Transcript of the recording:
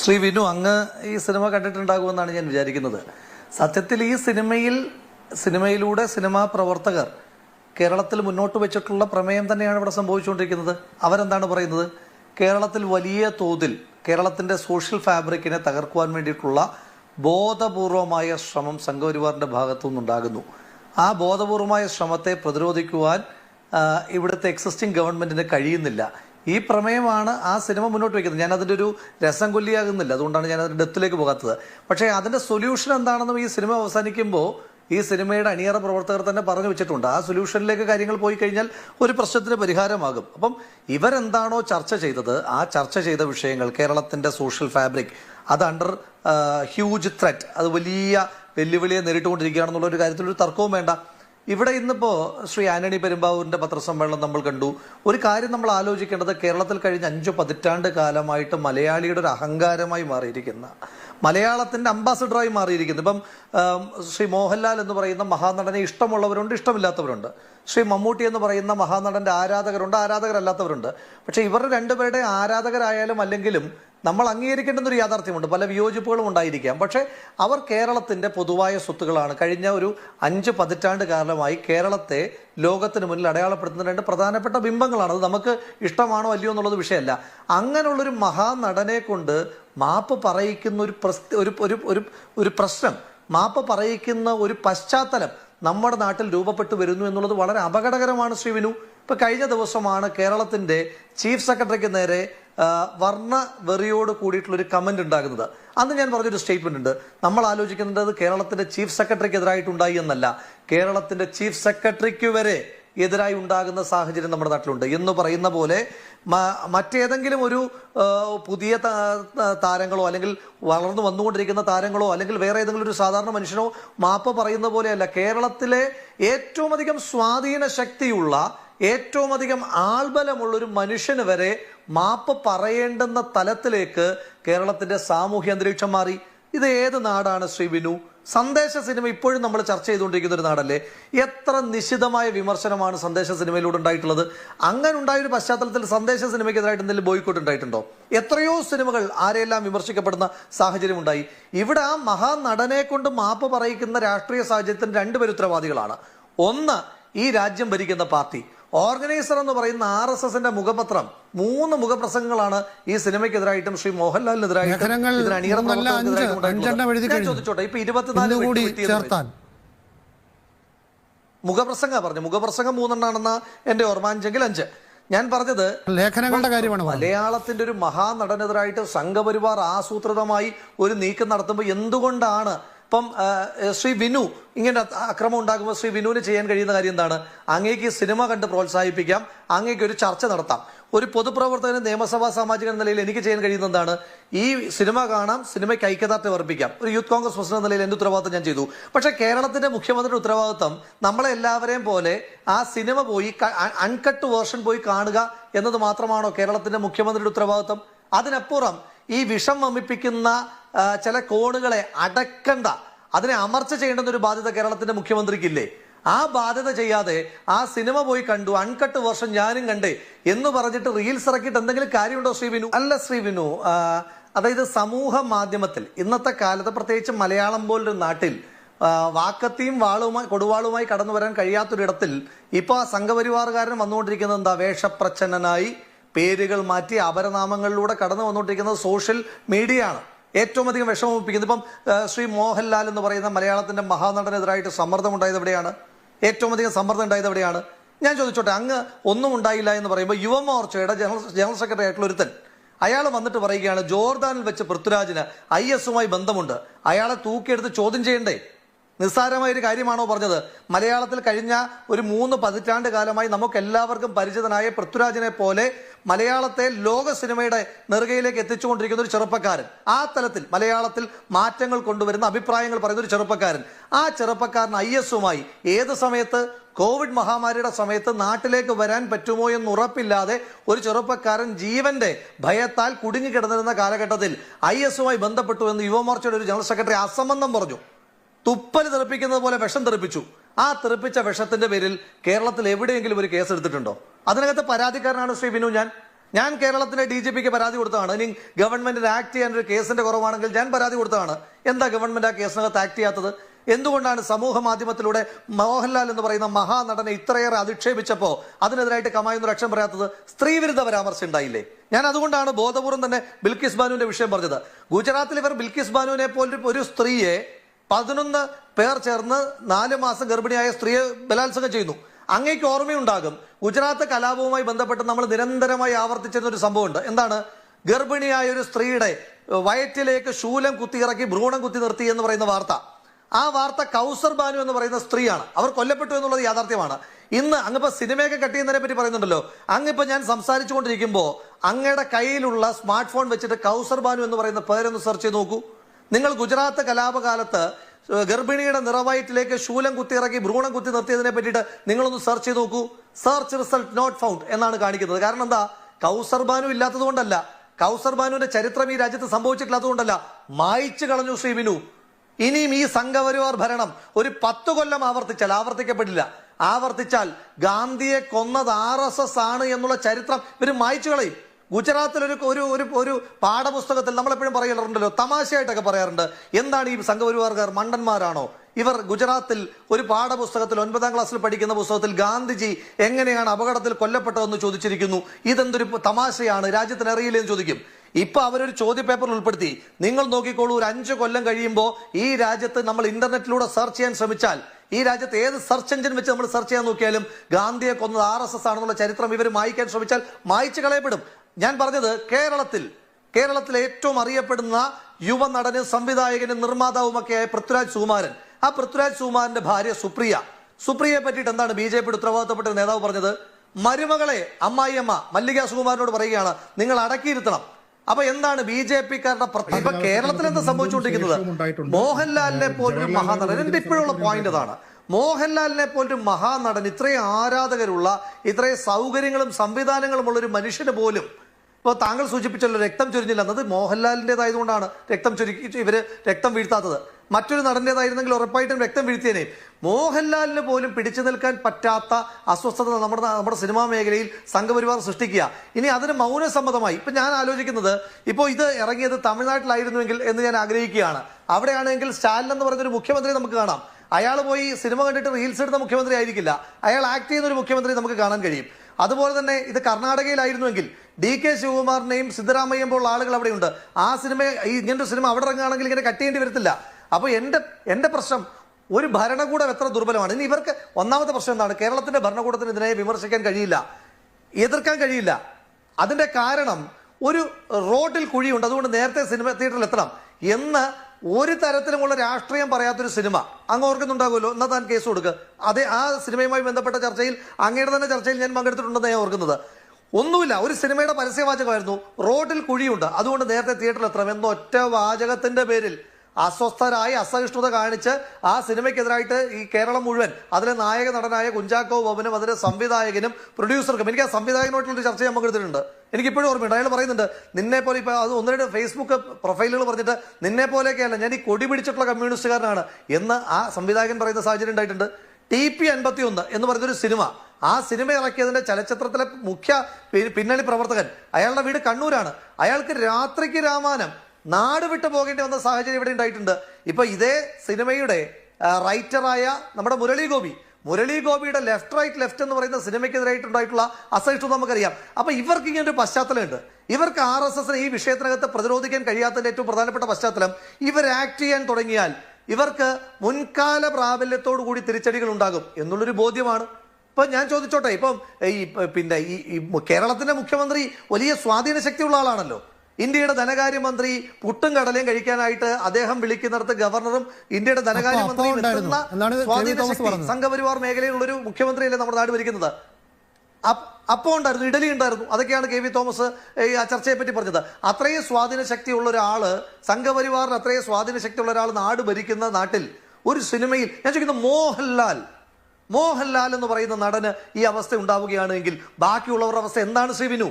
ശ്രീ വിനു അങ്ങ് ഈ സിനിമ കണ്ടിട്ടുണ്ടാകുമെന്നാണ് ഞാൻ വിചാരിക്കുന്നത്. സത്യത്തിൽ ഈ സിനിമയിൽ സിനിമയിലൂടെ സിനിമാ പ്രവർത്തകർ കേരളത്തിൽ മുന്നോട്ട് വെച്ചിട്ടുള്ള പ്രമേയം തന്നെയാണ് ഇവിടെ സംഭവിച്ചുകൊണ്ടിരിക്കുന്നത്. അവരെന്താണ് പറയുന്നത്? കേരളത്തിൽ വലിയ തോതിൽ കേരളത്തിന്റെ സോഷ്യൽ ഫാബ്രിക്കിനെ തകർക്കുവാൻ വേണ്ടിയിട്ടുള്ള ബോധപൂർവമായ ശ്രമം സംഘപരിവാറിന്റെ ഭാഗത്തു നിന്നുണ്ടാകുന്നു. ആ ബോധപൂർവമായ ശ്രമത്തെ പ്രതിരോധിക്കുവാൻ ഇവിടുത്തെ എക്സിസ്റ്റിംഗ് ഗവൺമെന്റിന് കഴിയുന്നില്ല. ഈ പ്രമേയമാണ് ആ സിനിമ മുന്നോട്ട് വയ്ക്കുന്നത്. ഞാൻ അതിന്റെ ഒരു രസം കൊല്ലിയാകുന്നില്ല. അതുകൊണ്ടാണ് ഞാൻ അതിന്റെ ഡെത്തിലേക്ക് പോകാത്തത്. പക്ഷേ അതിന്റെ സൊല്യൂഷൻ എന്താണെന്നും ഈ സിനിമ അവസാനിക്കുമ്പോൾ ഈ സിനിമയുടെ അണിയറ പ്രവർത്തകർ തന്നെ പറഞ്ഞു വെച്ചിട്ടുണ്ട്. ആ സൊല്യൂഷനിലേക്ക് കാര്യങ്ങൾ പോയി കഴിഞ്ഞാൽ ഒരു പ്രശ്നത്തിന് പരിഹാരമാകും. അപ്പം ഇവരെന്താണോ ചർച്ച ചെയ്തത് ആ ചർച്ച ചെയ്ത വിഷയങ്ങൾ കേരളത്തിന്റെ സോഷ്യൽ ഫാബ്രിക് അത് അണ്ടർ ഹ്യൂജ് ത്രെറ്റ് അത് വലിയ വെല്ലുവിളിയെ നേരിട്ടുകൊണ്ടിരിക്കുകയാണെന്നുള്ള ഒരു കാര്യത്തിൽ ഒരു തർക്കവും വേണ്ട. ഇവിടെ ഇന്നിപ്പോ ശ്രീ ആന്റണി പെരുമ്പാവൂരിന്റെ പത്രസമ്മേളനം നമ്മൾ കണ്ടു. ഒരു കാര്യം നമ്മൾ ആലോചിക്കേണ്ടത് കേരളത്തിൽ കഴിഞ്ഞ അഞ്ചു പതിറ്റാണ്ട് കാലമായിട്ട് മലയാളിയുടെ ഒരു അഹങ്കാരമായി മാറിയിരിക്കുന്ന മലയാളത്തിന്റെ അംബാസിഡറായി മാറിയിരിക്കുന്നു. ഇപ്പം ശ്രീ മോഹൻലാൽ എന്ന് പറയുന്ന മഹാനടനെ ഇഷ്ടമുള്ളവരുണ്ട് ഇഷ്ടമില്ലാത്തവരുണ്ട്. ശ്രീ മമ്മൂട്ടി എന്ന് പറയുന്ന മഹാനടന്റെ ആരാധകരുണ്ട് ആരാധകരല്ലാത്തവരുണ്ട്. പക്ഷേ ഇവരുടെ രണ്ടുപേരുടെ ആരാധകരായാലും അല്ലെങ്കിലും നമ്മൾ അംഗീകരിക്കേണ്ടുന്ന ഒരു യാഥാർത്ഥ്യമുണ്ട്. പല വിയോജിപ്പുകളും ഉണ്ടായിരിക്കാം. പക്ഷേ അവർ കേരളത്തിന്റെ പൊതുവായ സ്വത്തുക്കളാണ്. കഴിഞ്ഞ ഒരു അഞ്ച് പതിറ്റാണ്ട് കാലമായി കേരളത്തെ ലോകത്തിന് മുന്നിൽ അടയാളപ്പെടുത്തുന്ന രണ്ട് പ്രധാനപ്പെട്ട ബിംബങ്ങളാണ്. അത് നമുക്ക് ഇഷ്ടമാണോ അല്ലയോ എന്നുള്ളത് വിഷയമല്ല. അങ്ങനെയുള്ളൊരു മഹാനടനെ കൊണ്ട് മാപ്പ് പറയിക്കുന്ന ഒരു ഒരു ഒരു ഒരു പ്രശ്നം മാപ്പ് പറയിക്കുന്ന ഒരു പശ്ചാത്തലം നമ്മുടെ നാട്ടിൽ രൂപപ്പെട്ടു വരുന്നു എന്നുള്ളത് വളരെ അപകടകരമാണ് ശ്രീ വിനു. ഇപ്പൊ കഴിഞ്ഞ ദിവസമാണ് കേരളത്തിന്റെ ചീഫ് സെക്രട്ടറിക്ക് നേരെ വർണ വെറിയോട് കൂടിയിട്ടുള്ള ഒരു കമന്റ് ഉണ്ടാകുന്നത്. അന്ന് ഞാൻ പറഞ്ഞൊരു സ്റ്റേറ്റ്മെന്റ് ഉണ്ട്. നമ്മൾ ആലോചിക്കുന്നത് കേരളത്തിന്റെ ചീഫ് സെക്രട്ടറിക്ക് എതിരായിട്ടുണ്ടായി എന്നല്ല. കേരളത്തിന്റെ ചീഫ് സെക്രട്ടറിക്ക് വരെ എതിരായി ഉണ്ടാകുന്ന സാഹചര്യം നമ്മുടെ നാട്ടിലുണ്ട്. എന്ന് പറയുന്ന പോലെ മറ്റേതെങ്കിലും ഒരു പുതിയ താരങ്ങളോ അല്ലെങ്കിൽ വളർന്നു വന്നുകൊണ്ടിരിക്കുന്ന താരങ്ങളോ അല്ലെങ്കിൽ വേറെ ഏതെങ്കിലും ഒരു സാധാരണ മനുഷ്യനോ മാപ്പ് പറയുന്ന പോലെയല്ല. കേരളത്തിലെ ഏറ്റവും അധികം സ്വാധീന ശക്തിയുള്ള ഏറ്റവും അധികം ആൾബലമുള്ളൊരു മനുഷ്യന് വരെ മാപ്പ് പറയേണ്ടെന്ന തലത്തിലേക്ക് കേരളത്തിന്റെ സാമൂഹ്യ അന്തരീക്ഷം മാറി. ഇത് ഏത് നാടാണ് ശ്രീ വിനു? സന്ദേശ സിനിമ ഇപ്പോഴും നമ്മൾ ചർച്ച ചെയ്തുകൊണ്ടിരിക്കുന്ന ഒരു നാടല്ലേ? എത്ര നിശിതമായ വിമർശനമാണ് സന്ദേശ സിനിമയിലൂടെ ഉണ്ടായിട്ടുള്ളത്? അങ്ങനെ ഉണ്ടായ ഒരു പശ്ചാത്തലത്തിൽ സന്ദേശ സിനിമയ്ക്കെതിരായിട്ട് എന്തെങ്കിലും ബോയ്ക്കോട്ട് ഉണ്ടായിട്ടുണ്ടോ? എത്രയോ സിനിമകൾ ആരെയെല്ലാം വിമർശിക്കപ്പെടുന്ന സാഹചര്യം ഉണ്ടായി. ഇവിടെ ആ മഹാനടനെ കൊണ്ട് മാപ്പ് പറയിക്കുന്ന രാഷ്ട്രീയ സാഹചര്യത്തിന് രണ്ടുപേരുത്തരവാദികളാണ് ഒന്ന് ഈ രാജ്യം ഭരിക്കുന്ന പാർട്ടി. ഓർഗനൈസർ എന്ന് പറയുന്ന ആർ എസ് എസിന്റെ മുഖപത്രം മൂന്ന് മുഖപ്രസംഗങ്ങളാണ് ഈ സിനിമയ്ക്കെതിരായിട്ടും ശ്രീ മോഹൻലാലിനെതിരായിട്ടും ചോദിച്ചോട്ടെ ഇപ്പൊ ഇരുപത്തിനാല് മുഖപ്രസംഗ പറഞ്ഞു. മുഖപ്രസംഗം മൂന്നെണ്ണാണെന്ന എന്റെ ഓർമ്മാഞ്ചെങ്കിൽ അഞ്ച്. ഞാൻ പറഞ്ഞത് ലേഖനങ്ങളുടെ കാര്യമാണ്. മലയാളത്തിന്റെ ഒരു മഹാനടനെതിരായിട്ട് സംഘപരിവാർ ആസൂത്രിതമായി ഒരു നീക്കം നടത്തുമ്പോൾ എന്തുകൊണ്ടാണ് ഇപ്പം ആ, ശ്രീ വിനു ഇങ്ങനെ അക്രമം ഉണ്ടാകുമ്പോൾ ശ്രീ വിനുവിന് ചെയ്യാൻ കഴിയുന്ന കാര്യം എന്താണ്? അങ്ങേക്ക് സിനിമ കണ്ട് പ്രോത്സാഹിപ്പിക്കാം അങ്ങേക്ക് ഒരു ചർച്ച നടത്താം. ഒരു പൊതുപ്രവർത്തകന് നിയമസഭാ സാമാജികൻ എന്ന നിലയിൽ എനിക്ക് ചെയ്യാൻ കഴിയുന്ന എന്താണ്? ഈ സിനിമ കാണാം സിനിമയ്ക്ക് ഐക്യദാർഢ്യം അർപ്പിക്കാം. ഒരു യൂത്ത് കോൺഗ്രസ് പ്രസിഡന്റ് എന്ന നിലയിൽ എന്റെ ഉത്തരവാദിത്തം ഞാൻ ചെയ്തു? പക്ഷേ കേരളത്തിന്റെ മുഖ്യമന്ത്രിയുടെ ഉത്തരവാദിത്തം നമ്മളെ എല്ലാവരെയും പോലെ ആ സിനിമ പോയി അൺകട്ട് വേർഷൻ പോയി കാണുക എന്നത് മാത്രമാണോ കേരളത്തിന്റെ മുഖ്യമന്ത്രിയുടെ ഉത്തരവാദിത്തം? അതിനപ്പുറം ഈ വിഷം വമിപ്പിക്കുന്ന ചില കോണുകളെ അടക്കണ്ട. അതിനെ അമർച്ച ചെയ്യേണ്ടുന്ന ഒരു ബാധ്യത കേരളത്തിന്റെ മുഖ്യമന്ത്രിക്കില്ലേ? ആ ബാധ്യത ചെയ്യാതെ ആ സിനിമ പോയി കണ്ടു അൺകട്ട് വർഷം ഞാനും കണ്ടേ എന്ന് പറഞ്ഞിട്ട് റീൽസ് ഇറക്കിയിട്ട് എന്തെങ്കിലും കാര്യമുണ്ടോ ശ്രീ വിനു? അല്ല ശ്രീ വിനു അതായത് സമൂഹ മാധ്യമത്തിൽ ഇന്നത്തെ കാലത്ത് പ്രത്യേകിച്ച് മലയാളം പോലൊരു നാട്ടിൽ വാക്കത്തിയും വാളുമായി കൊടുവാളുമായി കടന്നു വരാൻ കഴിയാത്തൊരിടത്തിൽ ഇപ്പൊ ആ സംഘപരിവാറുകാരൻ വന്നുകൊണ്ടിരിക്കുന്നത് എന്താ? വേഷപ്രച്ഛന്നനായി പേരുകൾ മാറ്റി അപരനാമങ്ങളിലൂടെ കടന്നു വന്നുകൊണ്ടിരിക്കുന്നത് സോഷ്യൽ മീഡിയ ആണ് ഏറ്റവും അധികം വിഷമിപ്പിക്കുന്നത് ഇപ്പം ശ്രീ മോഹൻലാൽ എന്ന് പറയുന്ന മലയാളത്തിന്റെ മഹാനടനെതിരായിട്ട് സമ്മർദ്ദം ഉണ്ടായത് എവിടെയാണ് ഏറ്റവും അധികം സമ്മർദ്ദം ഉണ്ടായത് എവിടെയാണ് ഞാൻ ചോദിച്ചോട്ടെ അങ്ങ് ഒന്നും ഉണ്ടായില്ല എന്ന് പറയുമ്പോൾ യുവമോർച്ചയുടെ ജനറൽ ജനറൽ സെക്രട്ടറി ആയിട്ടുള്ള ഒരുത്തൻ അയാൾ വന്നിട്ട് പറയുകയാണ് ജോർദാനിൽ വെച്ച് പൃഥ്വിരാജിന് ഐ എസുമായി ബന്ധമുണ്ട്. അയാളെ തൂക്കിയെടുത്ത് ചോദ്യം ചെയ്യണ്ടേ? നിസ്സാരമായ ഒരു കാര്യമാണോ പറഞ്ഞത്? മലയാളത്തിൽ കഴിഞ്ഞ ഒരു മൂന്ന് പതിറ്റാണ്ട് കാലമായി നമുക്ക് എല്ലാവർക്കും പരിചിതനായ പൃഥ്വിരാജിനെ പോലെ മലയാളത്തെ ലോക സിനിമയുടെ നെറുകയിലേക്ക് എത്തിച്ചുകൊണ്ടിരിക്കുന്ന ഒരു ചെറുപ്പക്കാരൻ. ആ തലത്തിൽ മലയാളത്തിൽ മാറ്റങ്ങൾ കൊണ്ടുവരുന്ന അഭിപ്രായങ്ങൾ പറയുന്ന ഒരു ചെറുപ്പക്കാരൻ. ആ ചെറുപ്പക്കാരൻ ഐ എസുമായി ഏത് സമയത്ത് കോവിഡ് മഹാമാരിയുടെ സമയത്ത് നാട്ടിലേക്ക് വരാൻ പറ്റുമോ എന്ന് ഉറപ്പില്ലാതെ ഒരു ചെറുപ്പക്കാരൻ ജീവന്റെ ഭയത്താൽ കുടുങ്ങിക്കിടന്നിരുന്ന കാലഘട്ടത്തിൽ ഐ എസുമായി ബന്ധപ്പെട്ടു എന്ന് യുവമോർച്ചയുടെ ഒരു ജനറൽ സെക്രട്ടറി അസംബന്ധം പറഞ്ഞു. തുപ്പൽ തെറിപ്പിക്കുന്നത് പോലെ വിഷം തെറിപ്പിച്ചു. ആ തെറിപ്പിച്ച വിഷത്തിന്റെ പേരിൽ കേരളത്തിൽ എവിടെയെങ്കിലും ഒരു കേസ് എടുത്തിട്ടുണ്ടോ? അതിനകത്ത് പരാതിക്കാരനാണ് ശ്രീ വിനു ഞാൻ. ഞാൻ കേരളത്തിലെ ഡി ജി പിക്ക് പരാതി കൊടുത്തതാണ്. ഇനി ഗവൺമെന്റിന് ആക്ട് ചെയ്യാൻ ഒരു കേസിന്റെ കുറവാണെങ്കിൽ ഞാൻ പരാതി കൊടുത്തതാണ്. എന്താ ഗവൺമെന്റ് ആ കേസിനകത്ത് ആക്ട് ചെയ്യാത്തത്? എന്തുകൊണ്ടാണ് സമൂഹ മാധ്യമത്തിലൂടെ മോഹൻലാൽ എന്ന് പറയുന്ന മഹാനടനെ ഇത്രയേറെ അധിക്ഷേപിച്ചപ്പോ അതിനെതിരായിട്ട് കമായൊന്നും രക്ഷം പറയാത്തത് സ്ത്രീവിരുദ്ധ പരാമർശം ഉണ്ടായില്ലേ? ഞാൻ അതുകൊണ്ടാണ് ബോധപൂർവം തന്നെ ബിൽക്കിസ് ബാനുവിന്റെ വിഷയം പറഞ്ഞത്. ഗുജറാത്തിൽ ഇവർ ബിൽക്കിസ് ബാനുവിനെ പോലൊരു ഒരു സ്ത്രീയെ പതിനൊന്ന് പേർ ചേർന്ന് നാല് മാസം ഗർഭിണിയായ സ്ത്രീയെ ബലാത്സംഗം ചെയ്യുന്നു. അങ്ങേക്ക് ഓർമ്മയുണ്ടാകും. ഗുജറാത്ത് കലാപവുമായി ബന്ധപ്പെട്ട് നമ്മൾ നിരന്തരമായി ആവർത്തിച്ചിരുന്ന ഒരു സംഭവമുണ്ട്. എന്താണ്? ഗർഭിണിയായ ഒരു സ്ത്രീയുടെ വയറ്റിലേക്ക് ശൂലം കുത്തിയിറക്കി ഭ്രൂണം കുത്തി നിർത്തി എന്ന് പറയുന്ന വാർത്ത. ആ വാർത്ത കൗസർ ബാനു എന്ന് പറയുന്ന സ്ത്രീയാണ്. അവർ കൊല്ലപ്പെട്ടു എന്നുള്ളത് യാഥാർത്ഥ്യമാണ്. ഇന്ന് അങ്ങിപ്പോ സിനിമയൊക്കെ കട്ട് പറ്റി പറയുന്നുണ്ടല്ലോ. അങ്ങിപ്പോ ഞാൻ സംസാരിച്ചു കൊണ്ടിരിക്കുമ്പോ അങ്ങയുടെ കയ്യിലുള്ള സ്മാർട്ട് ഫോൺ വെച്ചിട്ട് കൗസർ ബാനു എന്ന് പറയുന്ന പേരൊന്ന് സെർച്ച് ചെയ്ത് നോക്കൂ. നിങ്ങൾ ഗുജറാത്ത് കലാപകാലത്ത് ഗർഭിണിയുടെ നിറവയറ്റിലേക്ക് ശൂലം കുത്തിയിറക്കി ഭ്രൂണം കുത്തി നിർത്തിയതിനെ പറ്റിയിട്ട് നിങ്ങളൊന്ന് സെർച്ച് ചെയ്ത് നോക്കൂ. സെർച്ച് റിസൾട്ട് നോട്ട് ഫൗണ്ട് എന്നാണ് കാണിക്കുന്നത്. കാരണം എന്താ? കൗസർ ബാനു ഇല്ലാത്തത് കൊണ്ടല്ല. കൗസർ ബാനുവിന്റെ ചരിത്രം ഈ രാജ്യത്ത് സംഭവിച്ചിട്ടില്ലാത്തതുകൊണ്ടല്ല മായിച്ചു കളഞ്ഞു ശ്രീ വിനു. ഇനിയും ഈ സംഘപരിവാർ ഭരണം ഒരു പത്ത് കൊല്ലം ആവർത്തിച്ചാൽ ആവർത്തിക്കപ്പെടില്ല. ആവർത്തിച്ചാൽ ഗാന്ധിയെ കൊന്നത് ആർ ആണ് എന്നുള്ള ചരിത്രം ഇവർ മായിച്ചു കളയും. ഗുജറാത്തിൽ ഒരു ഒരു ഒരു ഒരു പാഠപുസ്തകത്തിൽ നമ്മളെപ്പോഴും പറയാറുണ്ടല്ലോ തമാശയായിട്ടൊക്കെ പറയാറുണ്ട്. എന്താണ് ഈ സംഘപരിവാർക്കാർ മണ്ടന്മാരാണോ? ഇവർ ഗുജറാത്തിൽ ഒരു പാഠപുസ്തകത്തിൽ ഒൻപതാം ക്ലാസ്സിൽ പഠിക്കുന്ന പുസ്തകത്തിൽ ഗാന്ധിജി എങ്ങനെയാണ് അപകടത്തിൽ കൊല്ലപ്പെട്ടതെന്ന് ചോദിച്ചിരിക്കുന്നു. ഇതെന്തൊരു തമാശയാണ് രാജ്യത്തിന് അറിയില്ലെന്ന് ചോദിക്കും. ഇപ്പൊ അവരൊരു ചോദ്യ പേപ്പറിൽ ഉൾപ്പെടുത്തി. നിങ്ങൾ നോക്കിക്കോളൂ ഒരു അഞ്ച് കൊല്ലം കഴിയുമ്പോൾ ഈ രാജ്യത്ത് നമ്മൾ ഇന്റർനെറ്റിലൂടെ സെർച്ച് ചെയ്യാൻ ശ്രമിച്ചാൽ ഈ രാജ്യത്ത് ഏത് സെർച്ച് എഞ്ചിൻ വെച്ച് നമ്മൾ സെർച്ച് ചെയ്യാൻ നോക്കിയാലും ഗാന്ധിയെ കൊന്നത് ആർ എസ് എസ് ആണെന്നുള്ള ചരിത്രം ഇവർ മായിക്കാൻ ശ്രമിച്ചാൽ മായ്ച്ചു കളയപ്പെടും. ഞാൻ പറഞ്ഞത് കേരളത്തിൽ കേരളത്തിലെ ഏറ്റവും അറിയപ്പെടുന്ന യുവ നടനും സംവിധായകനും നിർമ്മാതാവുമൊക്കെയായ പൃഥ്വിരാജ് സുകുമാരൻ. ആ പൃഥ്വിരാജ് സുകുമാരന്റെ ഭാര്യ സുപ്രിയ. സുപ്രിയയെ പറ്റിയിട്ട് എന്താണ് ബി ജെ പിയുടെ ഉത്തരവാദിത്തപ്പെട്ട നേതാവ് പറഞ്ഞത്? മരുമകളെ അമ്മായിയമ്മ മല്ലിക സുകുമാരനോട് പറയുകയാണ് നിങ്ങൾ അടക്കിയിരുത്തണം. അപ്പൊ എന്താണ് ബി ജെ പിക്കാരുടെ ഇപ്പൊ കേരളത്തിൽ എന്താ സംഭവിച്ചുകൊണ്ടിരിക്കുന്നത്? മോഹൻലാലിനെ പോലൊരു മഹാനടൻ. എന്റെ ഇപ്പോഴുള്ള പോയിന്റ് അതാണ് മോഹൻലാലിനെ പോലൊരു മഹാനടൻ ഇത്രയും ആരാധകരുള്ള ഇത്രയും സൗകര്യങ്ങളും സംവിധാനങ്ങളും ഉള്ള ഒരു മനുഷ്യന് പോലും ഇപ്പോൾ താങ്കൾ സൂചിപ്പിച്ചല്ലോ രക്തം ചൊരിഞ്ഞില്ല. എന്നത് മോഹൻലാലിന്റെതായതുകൊണ്ടാണ് രക്തം ചൊരുക്കി ഇവർ രക്തം വീഴ്ത്താത്തത്. മറ്റൊരു നടന്റെതായിരുന്നെങ്കിൽ ഉറപ്പായിട്ടും രക്തം വീഴ്ത്തിയേനെ. മോഹൻലാലിന് പോലും പിടിച്ചു നിൽക്കാൻ പറ്റാത്ത അസ്വസ്ഥത നമ്മുടെ നമ്മുടെ സിനിമാ മേഖലയിൽ സംഘപരിവാർ സൃഷ്ടിക്കുക. ഇനി അതിന് മൗനസമ്മതമായി. ഇപ്പം ഞാൻ ആലോചിക്കുന്നത് ഇപ്പോൾ ഇത് ഇറങ്ങിയത് തമിഴ്നാട്ടിലായിരുന്നുവെങ്കിൽ എന്ന് ഞാൻ ആഗ്രഹിക്കുകയാണ്. അവിടെയാണെങ്കിൽ സ്റ്റാലിൻ എന്ന് പറയുന്ന ഒരു മുഖ്യമന്ത്രി നമുക്ക് കാണാം. അയാൾ പോയി സിനിമ കണ്ടിട്ട് റീൽസ് ഇടുന്ന മുഖ്യമന്ത്രി ആയിരിക്കില്ല. അയാൾ ആക്ട് ചെയ്യുന്ന ഒരു മുഖ്യമന്ത്രി നമുക്ക് കാണാൻ കഴിയും. അതുപോലെ തന്നെ ഇത് കർണാടകയിലായിരുന്നുവെങ്കിൽ ഡി കെ ശിവകുമാറിനെയും സിദ്ധരാമയ്യം പോലുള്ള ആളുകൾ അവിടെയുണ്ട്. ആ സിനിമ ഈ ഇങ്ങനൊരു സിനിമ അവിടെ ഇറങ്ങുകയാണെങ്കിൽ ഇങ്ങനെ കട്ട് ചെയ്യേണ്ടി വരത്തില്ല. അപ്പോൾ എന്റെ എന്റെ പ്രശ്നം ഒരു ഭരണകൂടം എത്ര ദുർബലമാണ്. ഇനി ഇവർക്ക് ഒന്നാമത്തെ പ്രശ്നം എന്താണ്? കേരളത്തിന്റെ ഭരണകൂടത്തിന് ഇതിനെ വിമർശിക്കാൻ കഴിയില്ല. എതിർക്കാൻ കഴിയില്ല. അതിന്റെ കാരണം ഒരു റോഡിൽ കുഴിയുണ്ട്. അതുകൊണ്ട് നേരത്തെ സിനിമ തിയേറ്ററിൽ എത്തണം. എന്ന് ഒരു തരത്തിലുമുള്ള രാഷ്ട്രീയം പറയാത്തൊരു സിനിമ. അങ്ങ് ഓർക്കുന്നുണ്ടാകുമല്ലോ. എന്നാൽ താൻ കേസ് കൊടുക്കുക അതേ ആ സിനിമയുമായി ബന്ധപ്പെട്ട ചർച്ചയിൽ അങ്ങയുടെ തന്നെ ചർച്ചയിൽ ഞാൻ പങ്കെടുത്തിട്ടുണ്ടെന്ന് ഞാൻ ഓർക്കുന്നത്. ഒന്നുമില്ല ഒരു സിനിമയുടെ പരസ്യവാചകമായിരുന്നു. റോഡിൽ കുഴിയുണ്ട്. അതുകൊണ്ട് നേരത്തെ തിയേറ്ററിൽ എത്തണം. എന്ന ഒറ്റ വാചകത്തിന്റെ പേരിൽ അസ്വസ്ഥരായി അസഹിഷ്ണുത കാണിച്ച് ആ സിനിമയ്ക്കെതിരായിട്ട് ഈ കേരളം മുഴുവൻ അതിലെ നായക നടനായ കുഞ്ചാക്കോ ബോബനും അതിലെ സംവിധായകനും പ്രൊഡ്യൂസർക്കും എനിക്ക് ആ സംവിധായകനായിട്ടുള്ള ചർച്ച ഞാൻ പങ്കെടുത്തിട്ടുണ്ട്. എനിക്ക് ഇപ്പോഴും ഓർമ്മയുണ്ട്. അയാൾ പറയുന്നുണ്ട് നിന്നെ പോലെ ഇപ്പൊ അത് ഒന്ന് രണ്ട് ഫേസ്ബുക്ക് പ്രൊഫൈലുകൾ പറഞ്ഞിട്ട് നിന്നെ പോലെയൊക്കെയല്ല ഞാൻ ഈ കൊടി പിടിച്ചിട്ടുള്ള കമ്മ്യൂണിസ്റ്റുകാരനാണ്. എന്ന് ആ സംവിധായകൻ പറയുന്ന സാഹചര്യം ഉണ്ടായിട്ടുണ്ട്. ടി പി അൻപത്തി ഒന്ന് എന്ന് പറയുന്നൊരു സിനിമ. ആ സിനിമ ഇറക്കിയതിന്റെ ചലച്ചിത്രത്തിലെ മുഖ്യ പിന്നണി പ്രവർത്തകൻ അയാളുടെ വീട് കണ്ണൂരാണ്. അയാൾക്ക് രാത്രിക്ക് രാമാനം നാട് വിട്ടു പോകേണ്ടി വന്ന സാഹചര്യം ഇവിടെ ഉണ്ടായിട്ടുണ്ട്. ഇപ്പൊ ഇതേ സിനിമയുടെ റൈറ്ററായ നമ്മുടെ മുരളി ഗോപി മുരളി ഗോപിയുടെ ലെഫ്റ്റ് റൈറ്റ് ലെഫ്റ്റ് എന്ന് പറയുന്ന സിനിമയ്ക്കെതിരായിട്ടുണ്ടായിട്ടുള്ള അസഹിഷ്ണുത നമുക്കറിയാം. അപ്പൊ ഇവർക്ക് ഇങ്ങനെ ഒരു പശ്ചാത്തലമുണ്ട്. ഇവർക്ക് ആർ എസ് എസിന് ഈ വിഷയത്തിനകത്ത് പ്രതിരോധിക്കാൻ കഴിയാത്തതിന്റെ ഏറ്റവും പ്രധാനപ്പെട്ട പശ്ചാത്തലം ഇവർ ആക്ട് ചെയ്യാൻ തുടങ്ങിയാൽ ഇവർക്ക് മുൻകാല പ്രാബല്യത്തോടു കൂടി തിരിച്ചടികൾ ഉണ്ടാകും എന്നുള്ളൊരു ബോധ്യമാണ്. ഇപ്പൊ ഞാൻ ചോദിച്ചോട്ടെ ഇപ്പം ഈ പിന്നെ ഈ ഈ കേരളത്തിന്റെ മുഖ്യമന്ത്രി വലിയ സ്വാധീന ശക്തിയുള്ള ആളാണല്ലോ. ഇന്ത്യയുടെ ധനകാര്യമന്ത്രി പുട്ടും കടലയും കഴിക്കാനായിട്ട് അദ്ദേഹം വിളിക്കുന്നിടത്ത് ഗവർണറും ഇന്ത്യയുടെ ധനകാര്യമന്ത്രിയും. എത്തുന്ന സ്വാധീന ശക്തി. സംഘപരിവാർ മേഖലയിലുള്ള ഒരു മുഖ്യമന്ത്രിയല്ലേ നമ്മുടെ നാട് ഭരിക്കുന്നത് അപ്പോ അപ്പോൾ ഉണ്ടായിരുന്നു ഇഡലി ഉണ്ടായിരുന്നു അതൊക്കെയാണ് കെ വി തോമസ് ഈ ആ ചർച്ചയെ പറ്റി പറഞ്ഞത് അത്രയും സ്വാധീന ശക്തിയുള്ള ഒരാൾ സംഘപരിവാറിന് അത്രയും സ്വാധീന ശക്തിയുള്ള ഒരാൾ നാട് ഭരിക്കുന്ന നാട്ടിൽ ഒരു സിനിമയിൽ ഞാൻ ചോദിക്കുന്നത് മോഹൻലാൽ മോഹൻലാൽ എന്ന് പറയുന്ന നടന് ഈ അവസ്ഥ ഉണ്ടാവുകയാണെങ്കിൽ ബാക്കിയുള്ളവരുടെ അവസ്ഥ എന്താണ് ശ്രീ വിനു